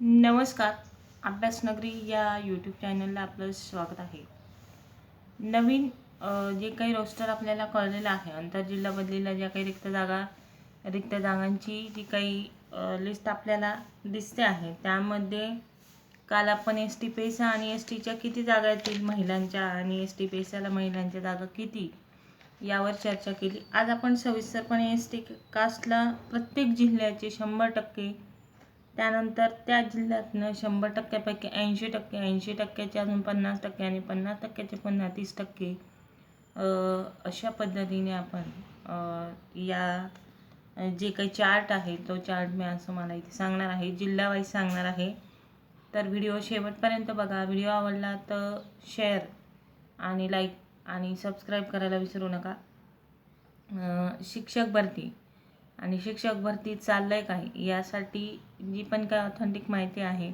नमस्कार अभ्यासनगरी या यूट्यूब चॅनलला आपलं स्वागत आहे. नवीन जे काही रोस्टर आपल्याला कळलेलं आहे आंतरजिल्हा बदलीला ज्या काही रिक्त जागा रिक्त जागांची जी काही लिस्ट आपल्याला दिसते आहे त्यामध्ये काल आपण एस टी पेसा आणि एस टीच्या किती जागा येतील महिलांच्या आणि एस टी पेसाला महिलांच्या जागा किती यावर चर्चा केली. आज आपण सविस्तरपणे एस टी कास्टला प्रत्येक जिल्ह्याचे शंभर टक्के त्यानंतर त्या जिल्ह्यातनं शंभर टक्क्यापैकी ऐंशी टक्के ऐंशी टक्क्याचे अजून पन्नास टक्के आणि पन्नास टक्क्याचे पुन्हा तीस टक्के अशा पद्धतीने आपण या जे काही चार्ट आहे तो चार्ट मी असं मला इथे सांगणार आहे. जिल्हावाईज सांगणार आहे. तर व्हिडिओ शेवटपर्यंत बघा. व्हिडिओ आवडला तर शेअर आणि लाईक आणि सबस्क्राईब करायला विसरू नका. शिक्षक भरती. आणि शिक्षक भरती चाललं आहे काय? यासाठी जी पण काय ऑथेंटिक माहिती आहे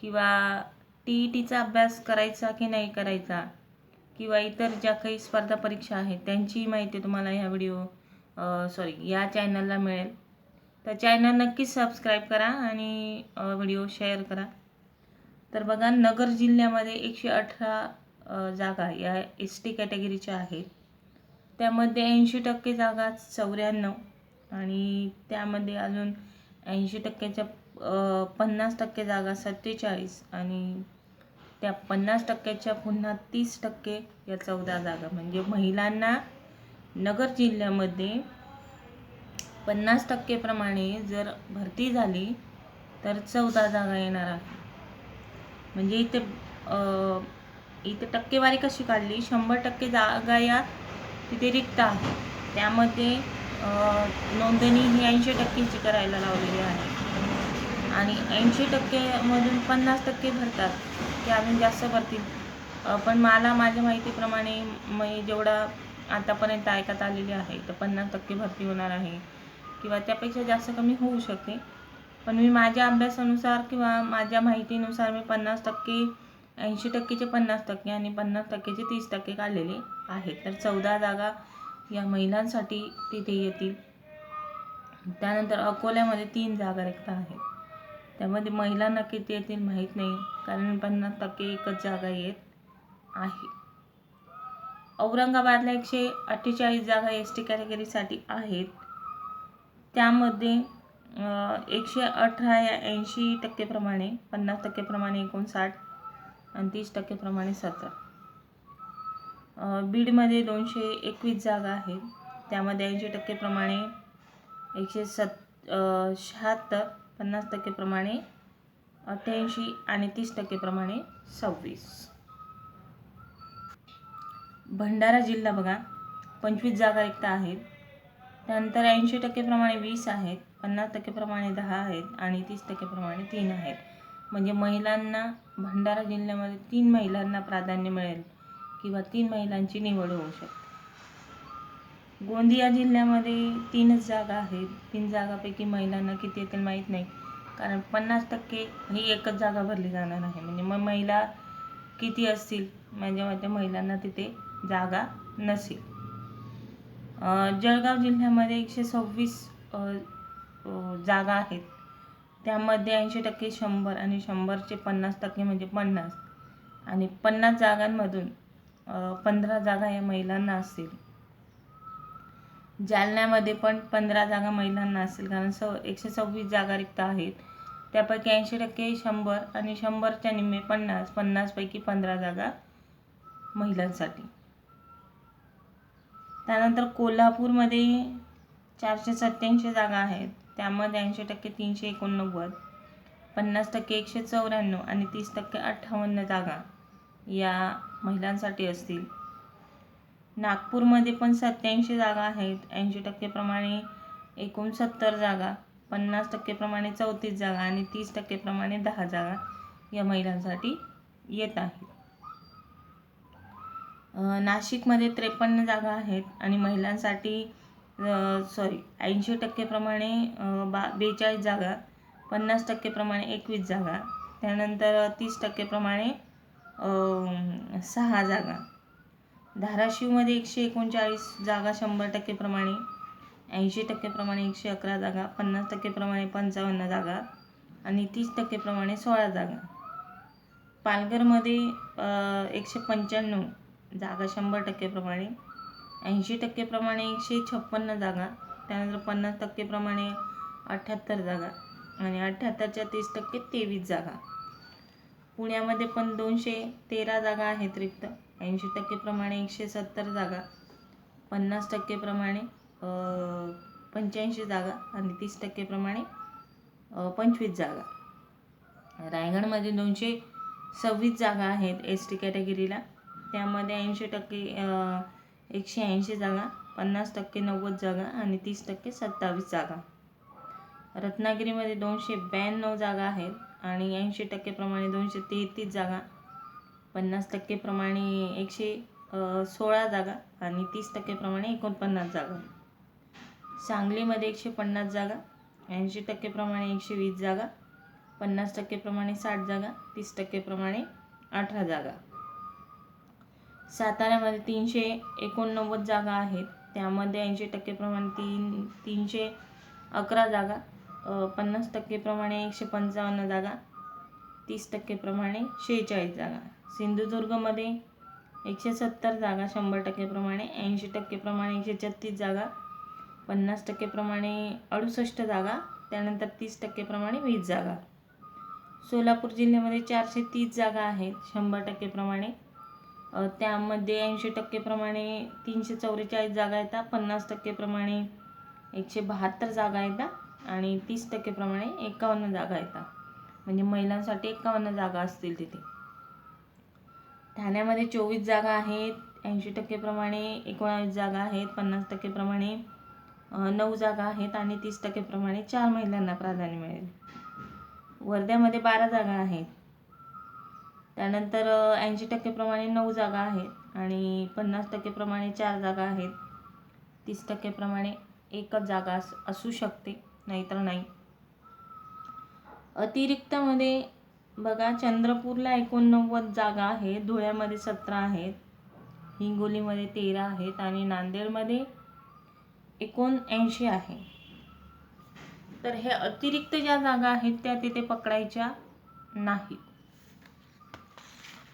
किंवा टी ई टीचा अभ्यास करायचा की नाही करायचा किंवा इतर ज्या काही स्पर्धा परीक्षा आहेत त्यांची माहिती तुम्हाला ह्या व्हिडिओ सॉरी या चॅनलला मिळेल. तर चॅनल नक्कीच सबस्क्राईब करा आणि व्हिडिओ शेअर करा. तर बघा नगर जिल्ह्यामध्ये एकशे अठरा जागा या एस टी कॅटेगरीच्या आहेत. त्यामध्ये ऐंशी टक्के जागा चौऱ्याण्णव. आणि त्यामध्ये अजून ऐंशी टक्क्याच्या पन्नास टक्के जागा सत्तेचाळीस आणि त्या पन्नास टक्क्याच्या पुन्हा तीस टक्के या चौदा जागा. म्हणजे महिलांना नगर जिल्ह्यामध्ये पन्नास टक्केप्रमाणे जर भरती झाली तर चौदा जागा येणार आहे म्हणजे इथे इथे टक्केवारी कशी काढली? शंभर टक्के जागा या तिथे रिक्त आहे त्यामध्ये नोंदणी ही ऐंशी टक्केची करायला लावलेली आहे. आणि ऐंशी टक्केमधून पन्नास टक्के भरतात. ते अजून जास्त भरतील. पण मला माझ्या माहितीप्रमाणे मी जेवढा आतापर्यंत ऐकत आलेली आहे तर पन्नास टक्के भरती होणार आहे. किंवा त्यापेक्षा जास्त कमी होऊ शकते. पण मी माझ्या अभ्यासानुसार किंवा माझ्या माहितीनुसार मी पन्नास टक्के ऐंशी टक्केचे पन्नास टक्के आणि पन्नास टक्केचे तीस टक्के काढलेले आहेत. तर चौदा जागा या महिलांसाठी तिथे येतील. त्यानंतर अकोल्यामध्ये तीन जागा रिक्त आहेत त्यामध्ये महिलांना किती येतील माहीत नाही कारण पन्नास टक्के एकच जागा येत आहे. औरंगाबादला एकशे अठ्ठेचाळीस जागा एस टी कॅटेगरीसाठी आहेत. त्यामध्ये एकशे अठरा या ऐंशी टक्केप्रमाणे पन्नास टक्केप्रमाणे एकोणसाठ आणि तीस टक्केप्रमाणे सत्तर. बीडमध्ये दोनशे एकवीस जागा आहेत. त्यामध्ये ऐंशी टक्केप्रमाणे एकशे सत् शहात्तर पन्नास टक्केप्रमाणे अठ्ठ्याऐंशी आणि तीस टक्केप्रमाणे सव्वीस. भंडारा जिल्हा बघा पंचवीस जागा रिक्त आहेत. त्यानंतर ऐंशी टक्केप्रमाणे वीस आहेत पन्नास टक्केप्रमाणे दहा आहेत आणि तीस टक्केप्रमाणे तीन आहेत. म्हणजे महिलांना भंडारा जिल्ह्यामध्ये तीन महिलांना प्राधान्य मिळेल. किंवा तीन महिलांची निवड होऊ शकते. गोंदिया जिल्ह्यामध्ये तीनच जागा आहेत. तीन जागापैकी महिलांना किती येतील माहीत नाही. कारण पन्नास टक्के ही एकच जागा भरली जाणार आहे. म्हणजे मग महिला किती असतील? माझ्या मते महिलांना तिथे जागा नसेल. जळगाव जिल्ह्यामध्ये एकशे सव्वीस जागा आहेत. त्यामध्ये ऐंशी टक्के शंभर आणि शंभरचे पन्नास टक्के म्हणजे पन्नास. आणि पन्नास जागांमधून पंधरा जागा या महिलांना असतील. जालन्यामध्ये पण पंधरा जागा महिलांना असतील कारण स एकशे सव्वीस जागा रिक्त आहेत. त्यापैकी ऐंशी टक्के शंभर आणि शंभरच्या निम्मे पन्नास पन्नासपैकी पंधरा जागा महिलांसाठी. त्यानंतर कोल्हापूरमध्ये चारशे सत्त्याऐंशी जागा आहेत. त्यामध्ये ऐंशी टक्के तीनशे एकोणनव्वद पन्नास टक्के एकशे चौऱ्याण्णव आणि तीस टक्के अठ्ठावन्न जागा. या महिलांसाठी असतील. नागपूरमध्ये पण सत्याऐंशी जागा आहेत. ऐंशी टक्केप्रमाणे एकोणसत्तर जागा पन्नास टक्केप्रमाणे चौतीस जागा आणि तीस टक्केप्रमाणे दहा जागा या महिलांसाठी येत आहेत. नाशिकमध्ये त्रेपन्न जागा आहेत आणि महिलांसाठी सॉरी ऐंशी टक्केप्रमाणे बा बेचाळीस जागा पन्नास टक्केप्रमाणे एकवीस जागा त्यानंतर तीस टक्केप्रमाणे सहा जागा. धाराशिवमध्ये एकशे एकोणचाळीस जागा शंभर टक्केप्रमाणे ऐंशी टक्केप्रमाणे एकशे अकरा जागा पन्नास टक्केप्रमाणे पंचावन्न जागा आणि तीस टक्केप्रमाणे सोळा जागा. पालघरमध्ये एकशे पंच्याण्णव जागा शंभर टक्केप्रमाणे ऐंशी टक्केप्रमाणे एकशे छप्पन्न जागा त्यानंतर पन्नास टक्केप्रमाणे अठ्ठ्याहत्तर जागा आणि अठ्ठ्याहत्तरच्या तीस टक्के तेवीस जागा. पुण्यामध्ये पण दोनशे तेरा जागा आहेत रिक्त. ऐंशी टक्केप्रमाणे एकशे सत्तर जागा पन्नास टक्केप्रमाणे पंच्याऐंशी जागा आणि तीस टक्केप्रमाणे पंचवीस जागा. रायगडमध्ये दोनशे सव्वीस जागा आहेत एस टी कॅटेगरीला त्यामध्ये ऐंशी टक्के एकशे ऐंशी जागा पन्नास टक्के नव्वद जागा आणि तीस टक्के सत्तावीस जागा. रत्नागिरीमध्ये दोनशे ब्याण्णव जागा आहेत. आणि ऐंशी टक्केप्रमाणे दोनशे तेहतीस जागा पन्नास टक्केप्रमाणे एकशे सोळा जागा आणि तीस टक्केप्रमाणे एकोणपन्नास जागा. सांगलीमध्ये एकशे पन्नास जागा ऐंशी टक्केप्रमाणे एकशे वीस जागा पन्नास टक्केप्रमाणे साठ जागा तीस टक्केप्रमाणे अठरा जागा. साताऱ्यामध्ये तीनशे एकोणनव्वद जागा आहेत. त्यामध्ये ऐंशी टक्केप्रमाणे तीन तीनशे अकरा जागा पन्नास टक्केप्रमाणे एकशे पंचावन्न जागा तीस टक्केप्रमाणे शेहेचाळीस जागा. सिंधुदुर्गमध्ये एकशे सत्तर जागा शंभर टक्केप्रमाणे ऐंशी टक्केप्रमाणे एकशे छत्तीस जागा पन्नास टक्केप्रमाणे अडुसष्ट जागा त्यानंतर तीस टक्केप्रमाणे वीस जागा. सोलापूर जिल्ह्यामध्ये चारशे तीस जागा आहेत शंभर टक्केप्रमाणे त्यामध्ये ऐंशी टक्केप्रमाणे तीनशे चौवेचाळीस जागा येतात पन्नास टक्केप्रमाणे एकशे बहात्तर जागा येतात. आणि तीस टक्केप्रमाणे एकावन्न जागा येतात. म्हणजे महिलांसाठी एकावन्न जागा असतील तिथे. ठाण्यामध्ये चोवीस जागा आहेत ऐंशी टक्केप्रमाणे एकोणावीस जागा आहेत पन्नास टक्केप्रमाणे नऊ जागा आहेत आणि तीस टक्केप्रमाणे चार महिलांना प्राधान्य मिळेल. वर्ध्यामध्ये बारा जागा आहेत. त्यानंतर ऐंशी टक्केप्रमाणे नऊ जागा आहेत आणि पन्नास टक्केप्रमाणे चार जागा आहेत. तीस टक्केप्रमाणे एकच जागा अस असू शकते. नाहीतर नाही. अतिरिक्तमध्ये बघा चंद्रपूरला एकोणनव्वद जागा आहेत. धुळ्यामध्ये सतरा आहेत. हिंगोलीमध्ये तेरा आहेत. आणि नांदेडमध्ये एकोणऐंशी आहे. तर हे अतिरिक्त ज्या जागा आहेत त्या तिथे पकडायच्या नाहीत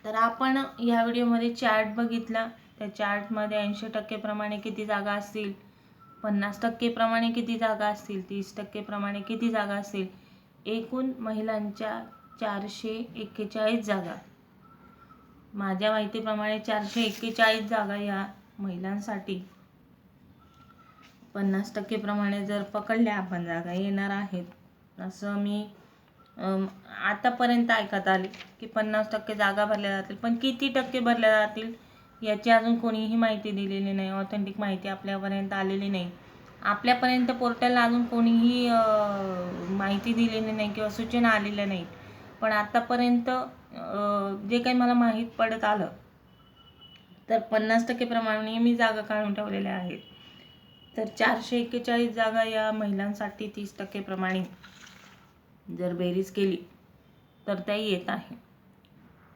तर आपण या व्हिडिओमध्ये चार्ट बघितला. त्या चार्टमध्ये ऐंशी टक्केप्रमाणे किती जागा असतील पन्नास टक्केप्रमाणे किती जागा असतील तीस टक्केप्रमाणे किती जागा असतील एकूण महिलांच्या चारशे एक्केचाळीस जागा. माझ्या माहितीप्रमाणे चारशे एक्केचाळीस जागा या महिलांसाठी. पन्नास टक्केप्रमाणे जर पकडल्या आपण जागा येणार आहेत. असं मी आतापर्यंत ऐकत आले की पन्नास टक्के जागा भरल्या जातील. पण किती टक्के भरल्या जातील? याची अजून कोणीही माहिती दिलेली नाही ऑथेंटिक माहिती आपल्यापर्यंत आलेली नाही. आपल्यापर्यंत पोर्टलला अजून कोणीही माहिती दिलेली नाही किंवा सूचना आलेल्या नाही. पण आत्तापर्यंत जे काही मला माहीत पडत आलं तर पन्नास टक्केप्रमाणे मी जागा काढून ठेवलेल्या आहेत. तर चारशे एक्केचाळीस जागा या महिलांसाठी तीस टक्केप्रमाणे जर बेरीज केली तर त्या येत आहे